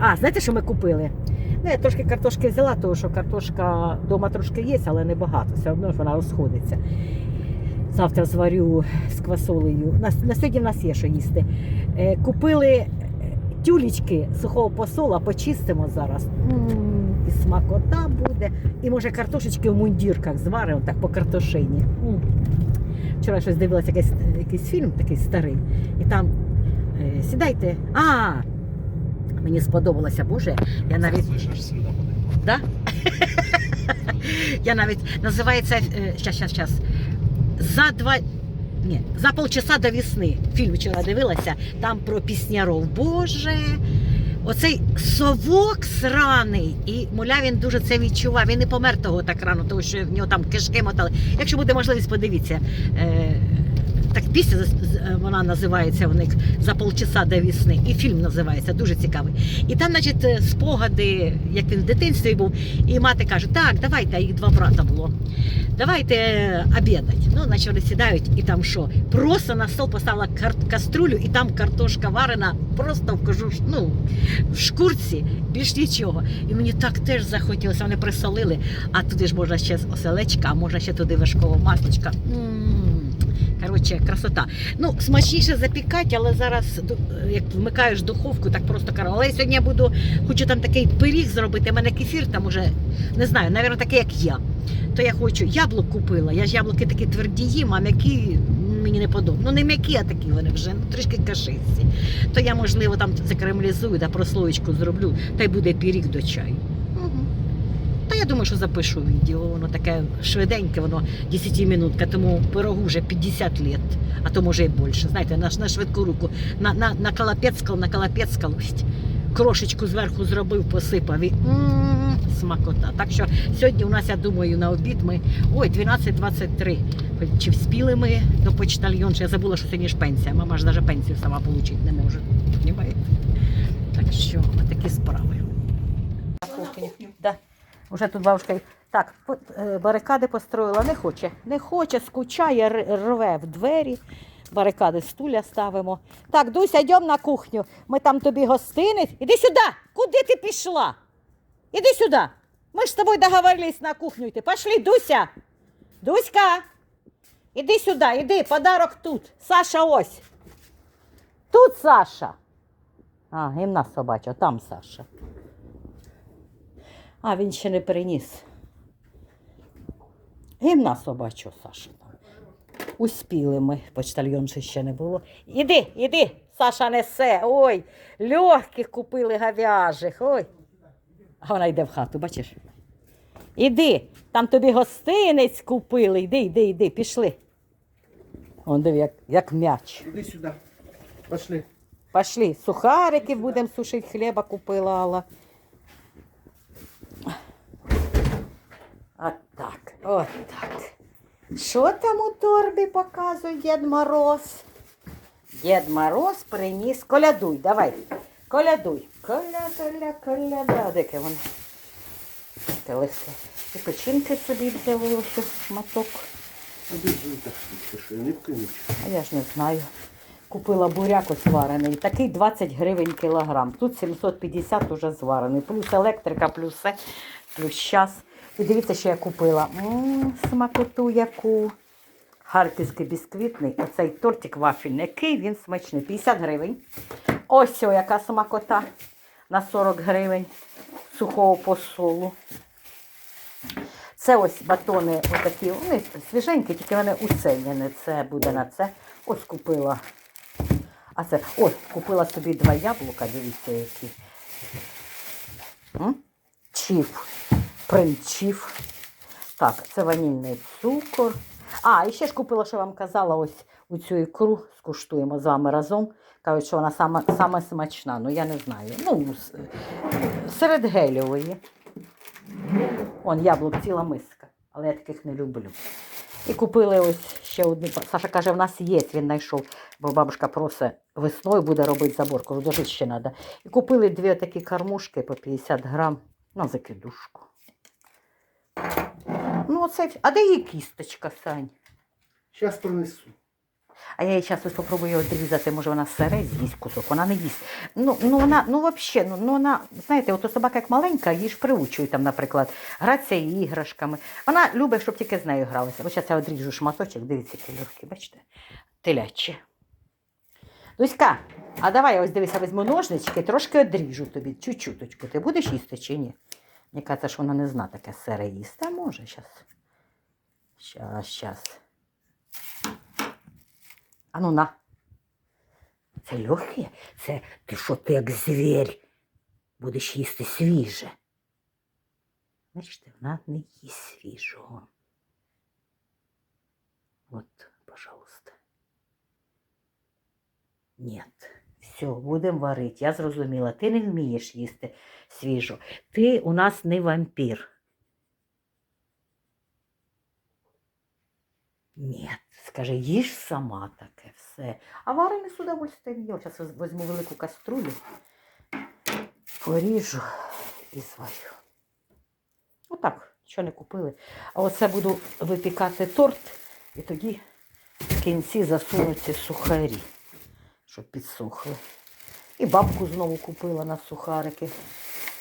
А, знаєте, що ми купили? Ну, я трошки картошки взяла, тому що картошка вдома трошки є, але не багато. Все одно ж вона розходиться. Завтра зварю з квасолею. На, на сьогодні в нас є що їсти. Е, купили е, тюлечки сухого посола, почистимо зараз. М, І смакота буде. І може картошечки в мундірках зваримо так по картошині. М. Вчора щось дивилася якийсь, якийсь фільм такий старий, і там е, сідайте. А! Мені сподобалося, Боже, я навіть. Да? Я навіть називається е, щас, щас, щас. За два. Ні, за полчаса до весни. Фільм вчора дивилася, там про пісняров. Боже. Оцей совок сраний, і муля він дуже це відчував. Він не помер того так рано, тому що в нього там кишки мотали. Якщо буде можливість, подивіться. Так пісня е, вона називається у них за полчаса до весни. І фільм називається дуже цікавий. І там, значить, е, спогади, як він в дитинстві був, і мати каже: так, давайте, їх два брата було. Давайте е, обідати. Ну, значить, вони сідають і там що? Просто на стол поставила каструлю, і там картошка варена, просто в кажу, ну, в шкурці, більш нічого. І мені так теж захотілося, вони присолили, а туди ж можна ще оселечка, можна ще туди вершкового масличка. Коротше, красота. Ну, смачніше запікати, але зараз, як вмикаєш духовку, так просто кажу. Але сьогодні я буду, хочу там такий пиріг зробити. У мене кефір там уже, не знаю, навірно, такий, як я. То я хочу, яблук купила. Я ж яблуки такі тверді їм, а м'які мені не подобають. Ну не м'які, а такі вони вже, ну трішки кашисті. То я, можливо, там закремлізую, да, прослоєчку зроблю, та й буде пиріг до чаю. Я думаю, що запишу відео, воно таке швиденьке, воно 10 минутка, тому пирогу вже 50 лет, а то може і більше. Знаєте, на, на швидку руку, на, на, на калапецькал, на калапецькал, крошечку зверху зробив, посипав і м, смакота. Так що сьогодні у нас, я думаю, на обід ми. Ой, 12.23. Чи вспіли ми до почтальйонші? Я забула, що сьогодні ж пенсія. Мама ж навіть пенсію сама отримати не може. Так що, такі справи. Уже тут бабушка. Так, е, барикади построїла, не хоче. Не хоче, скучає, рве в двері. Барикади стуля ставимо. Так, Дуся, йдемо на кухню. Ми там тобі гостинець. Іди сюди! Куди ти пішла? Іди сюди. Ми ж з тобою договорились на кухню йти. Пошли, Дуся. Дуська. Іди сюди, іди, подарок тут. Саша ось. Тут Саша. А, нас собача, там Саша. А, він ще не приніс. Гімна собачу, Саша. Успіли ми, почтальйонші ще не було. Іди, іди, Саша несе. Ой, легких купили говяжих. Ой. А вона йде в хату, бачиш? Іди, там тобі гостинець купили. Іди, іди, іди, пішли. Он диви, як, як м'яч. Іди сюди. Пошли. Пошли, сухарики будемо сушити, хліба купила Алла. От так, от. Що там у торбі показує Дід Мороз? Дід Мороз приніс. Колядуй, давай. Колядуй. Коля, коля, коляда. Дике. Таке легке. І печінки собі взяли ось шматок. А я ж не знаю. Купила буряк ось. Такий 20 гривень кілограм. Тут 750 уже зварений. Плюс електрика, плюс все, плюс час. І дивіться, що я купила. Смакоту яку. Харківський бісквітний. Оцей тортик вафельний. Який він смачний. 50 гривень. Ось о, яка смакота на 40 гривень сухого посолу. Це ось батони отакі, вони свіженькі, тільки вони уценяні. Це буде на це. Ось купила. А це ось купила собі два яблука, дивіться, які. Чіф. Принчіф. Так, це ванільний цукор. А, і ще ж купила, що вам казала, ось у цю ікру скуштуємо з вами разом. Кажуть, що вона саме, саме смачна. Ну я не знаю. Ну, серед гелівої. Он яблук ціла миска, але я таких не люблю. І купили ось ще одну. Саша каже, в нас є, він знайшов, бо бабушка просить весною буде робити забор, кажу, дожити ще треба. І купили дві такі кормушки по 50 грам на закидушку. Ну, оце, а де її кісточка, Сань? Зараз принесу. А я їй зараз ось попробую відрізати, може вона сире з'їсть кусок. Вона не їсть. Ну, ну вона, ну взагалі, ну, ну вона, знаєте, от собака як маленька, її ж приучують там, наприклад, гратися іграшками. Вона любить, щоб тільки з нею гралися. Ось зараз я відріжу шматочок, дивіться, легкі, бачите? Телячі. Дуська, а давай я ось дивися, візьму ножнички, трошки одріжу тобі, чуть-чуточку. Ти будеш їсти чи ні? Мені кажеться, що вона не зна таке сире їсти. А може, зараз. Щас, щас. А ну на. Це легке? Це ти що, ти як звір? Будеш їсти свіже. Бачите, вона не їсть свіжого. От, пожалуйста. Ні. Все, будемо варити. Я зрозуміла. Ти не вмієш їсти свіжо. Ти у нас не вампір. Ні, скажи, їж сама таке все. А варимо з удовольствием. Я зараз візьму велику каструлю, поріжу і зварю. Отак, що не купили. А оце буду випікати торт і тоді в кінці засуну ці сухарі, щоб підсохли. І бабку знову купила на сухарики.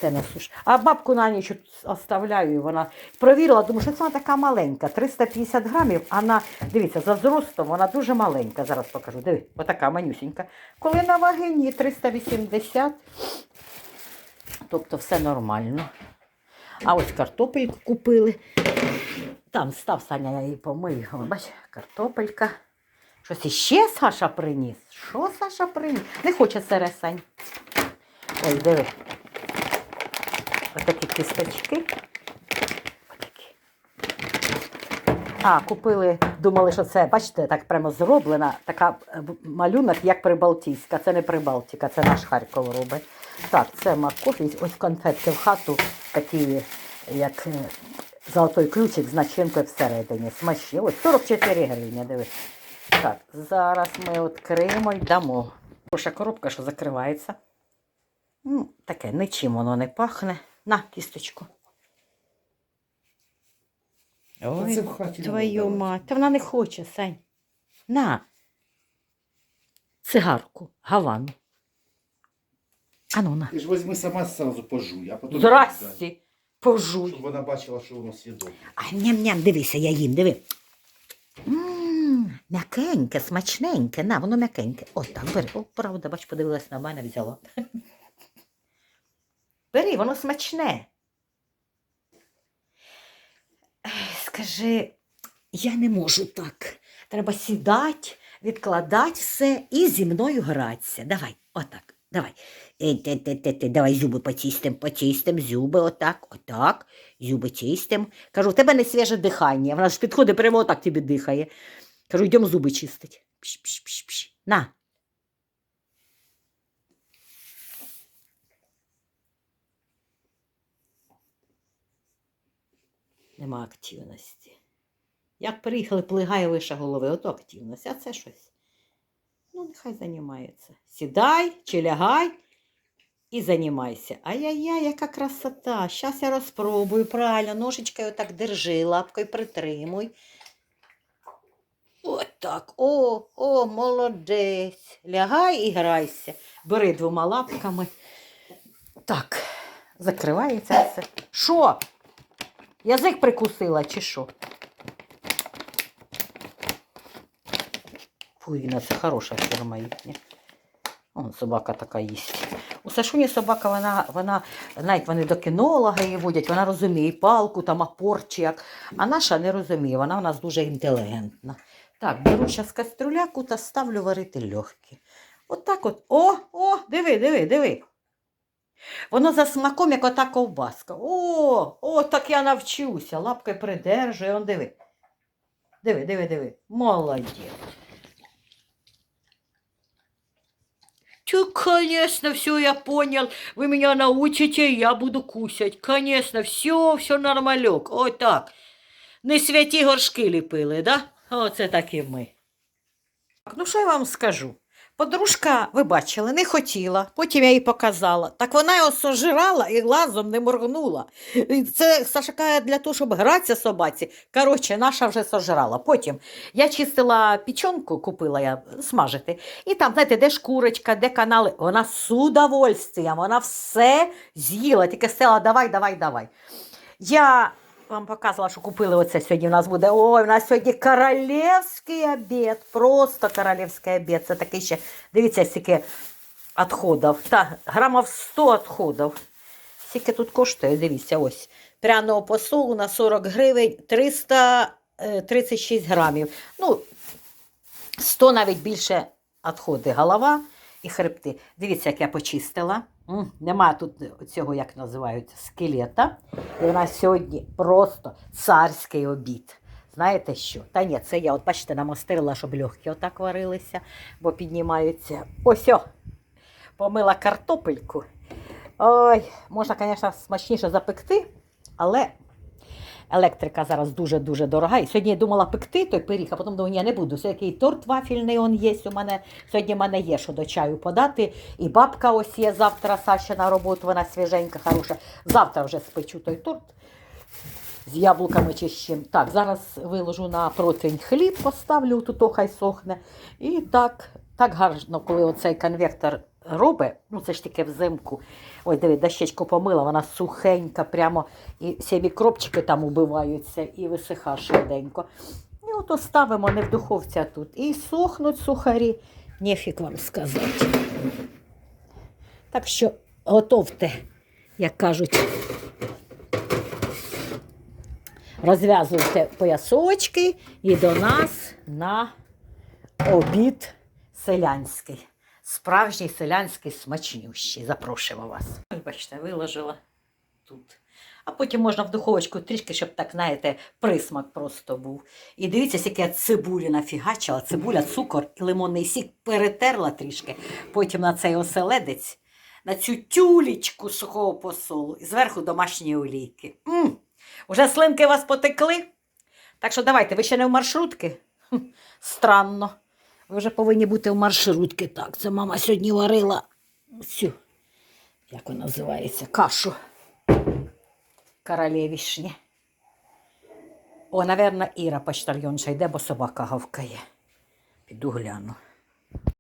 Те на суш. А бабку на ніч оставляю, і вона провірила, думаю, що це вона така маленька, 350 грамів, а на, дивіться, за зростом вона дуже маленька. Зараз покажу. Диви, отака манюсінька. Коли на вагині 380, тобто все нормально. А ось картопельку купили. Там став Саня, я її помию. О, Бач, картопелька. Щось іще Саша приніс. Що Саша приніс? Не хоче сире, Сань. Ой, диви. Отакі кісточки. Отакі. А, купили, думали, що це, бачите, так прямо зроблена, така е, малюнок, як Прибалтійська. Це не Прибалтика, це наш Харків робить. Так, це морковь, ось конфетки в хату, такі, як е, золотой ключик з начинкою всередині. Смачні. Ось 44 гривні, диви. Так, зараз ми відкриємо і дамо. Хороша коробка, що закривається. Ну, таке, нічим воно не пахне. На, кісточку. Ой, це в хаті твою мать. Та вона не хоче, Сань. На. Цигарку, гавану. Ану, на. Ти ж возьми сама сразу пожуй, а потім... Здрасте. Пожуй. Щоб вона бачила, що воно съєдобне. А ням-ням, дивися, я їм, диви. Мм, м'якеньке, смачненьке. На, воно м'якеньке. От так, бери. О, правда, бач, подивилась на мене, взяла. Бери, воно смачне. Скажи, я не можу так. Треба сідати, відкладати все і зі мною гратися. Давай, отак. Давай. Те, давай зуби почистим, почистим, зуби, отак, отак, зуби чистим. Кажу, у тебе не свіже дихання. Вона ж підходить прямо отак тобі дихає. Кажу, йдемо зуби чистить. Пш, пш, пш, пш. На. Нема активності. Як приїхали, плигає вище голови, ото активність, а це щось. Ну, нехай займається. Сідай чи лягай і займайся. Ай-яй-яй, яка красота. Щас я розпробую. Правильно, ножичкою отак держи, лапкою притримуй. От так. О, о, молодець. Лягай і грайся. Бери двома лапками. Так, закривається все. Що? Язик прикусила чи що? Фуїна, це хороша фірма їхня. О, собака така їсть. У Сашуні собака, вона, вона, навіть вони до кінолога її водять, вона розуміє палку, там апорт як. А наша не розуміє, вона у нас дуже інтелігентна. Так, беру зараз кастрюляку та ставлю варити легкі. Отак от. О, о, диви, диви, диви. Воно за смаком, як ота ковбаска. О, о, так я навчуся. Лапкою придержує, он диви. Диви, диви, диви. Молодець. Ты, конечно, все я понял. Вы меня научите, я буду кусать. Конечно, все, все нормальок. Ось так. Не святі горшки ліпили, да? Оце так і ми. Ну що я вам скажу? Подружка, ви бачили, не хотіла. Потім я їй показала. Так вона його сожрала і глазом не моргнула. Це Саша для того, щоб гратися собаці. Коротше, наша вже сожрала. Потім я чистила пічонку, купила я смажити. І там, знаєте, де шкурочка, де канали. Вона з удовольствием, вона все з'їла, тільки стела, давай, давай, давай. Я вам показувала, що купили оце сьогодні. У нас буде. Ой, у нас сьогодні королівський обід. Просто королівський обід. Це такий ще, дивіться, скільки відходів. Та, грамів 100 відходів. Скільки тут коштує, дивіться, ось. Пряного посолу на 40 гривень 336 грамів. Ну, 100 навіть більше відходи. Голова і хребти. Дивіться, як я почистила. Нема тут цього, як називають, скелета. І у нас сьогодні просто царський обід. Знаєте що? Та ні, це я, от бачите, намастерила, щоб легкі отак варилися, бо піднімаються. Ось о! Помила картопельку. Ой, можна, звісно, смачніше запекти, але електрика зараз дуже-дуже дорога. І сьогодні я думала пекти той пиріг, а потім думаю, ні, не буду. Сьогодні який торт вафільний он є. У мене сьогодні в мене є, що до чаю подати. І бабка ось є завтра Саші на роботу, вона свіженька, хороша. Завтра вже спечу той торт з яблуками чи з чим. Так, зараз виложу на противень хліб, поставлю тут, хай сохне. І так, так гарно, коли оцей конвектор робить, ну це ж таке взимку. Ой, диви, дощечку помила, вона сухенька, прямо і всі мікробчики там убиваються і висиха швиденько. І от ставимо не в духовці, а тут. І сохнуть сухарі, нефік вам сказати. Так що готовте, як кажуть. Розв'язуйте поясочки і до нас на обід селянський. Справжній селянський смачнющий. Запрошуємо вас. Ось, Бачите, виложила тут. А потім можна в духовочку трішки, щоб так, знаєте, присмак просто був. І дивіться, скільки я цибулі нафігачила. Цибуля, цукор і лимонний сік перетерла трішки. Потім на цей оселедець, на цю тюлечку сухого посолу і зверху домашні олійки. М! Уже слинки вас потекли? Так що давайте, ви ще не в маршрутки? Хм, Странно. Ви вже повинні бути в маршрутки. Так, це мама сьогодні варила цю, як вона називається, кашу королевішні. О, напевно, Іра почтальонша йде, бо собака гавкає. Піду гляну.